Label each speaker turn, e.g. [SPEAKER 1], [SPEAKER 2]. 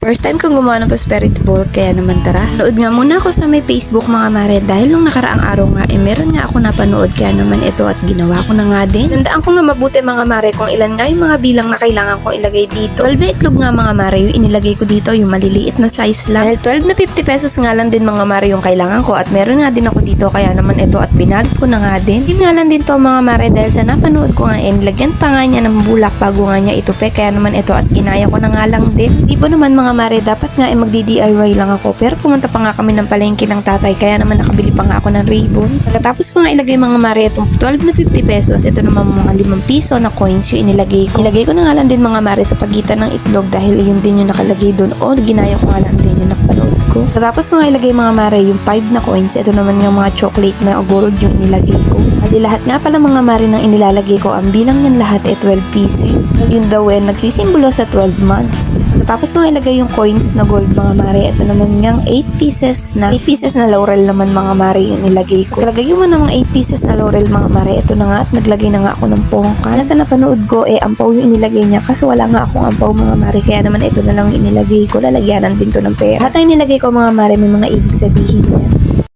[SPEAKER 1] First time kong gumawa ng prosperity ball, kaya naman tara. Nood nga muna ako sa may Facebook mga mare dahil nung nakaraang araw nga eh meron nga ako napanood kaya naman ito at ginawa ko na nga din. Tandaan ko nga mabuti mga mare kung ilan nga yung mga bilang na kailangan kong ilagay dito. 12 na itlog nga mga mare yung inilagay ko dito yung maliliit na size lang. Dahil 12 na 50 pesos nga lang din mga mare yung kailangan ko at meron nga din ako dito kaya naman ito at pinalot ko na nga din. Yun nga lang din to mga mare dahil sa napanood ko nga eh nilagyan pa nga niya ng bulak bago nga niya itupe kaya naman ito at kinaya ko na nga lang din. Iba naman mga mare dapat nga eh magdi-DIY lang ako pero pumunta pa nga kami ng palengke ng tatay kaya naman nakabili pa nga ako ng ribbon. Pagkatapos ko nga ilagay mga mare itong 12 na 50 pesos ito naman mga 5 piso na coins yung inilagay ko. Ilagay ko na nga lang din mga mare sa pagitan ng itlog dahil yun din yung nakalagay doon o ginaya ko nga lang din yung napanood ko. Pagkatapos ko nga ilagay mga mare yung 5 na coins ito naman yung mga chocolate na gold yung nilagay ko. Bali lahat nga pala mga mare ng inilalagay ko ang bilang niyan lahat ay 12 pieces. Yun daw eh nagsisimbolo sa 12 months. Pagkatapos ko ilagay yung coins na gold mga mare ito naman yung 8 pieces na 8 pieces na laurel naman mga mare yung nilagay ko. Ilagay mo ng mga 8 pieces na laurel mga mare ito na nga at naglagay na nga ako ng pongka. Nasa napanood ko eh ampaw yung inilagay niya kaso wala nga akong ampaw mga mare kaya naman ito na lang inilagay ko. Lalagyanan din to ng pera. Lahat ng inilagay ko mga mare may mga ibig sabihin yan.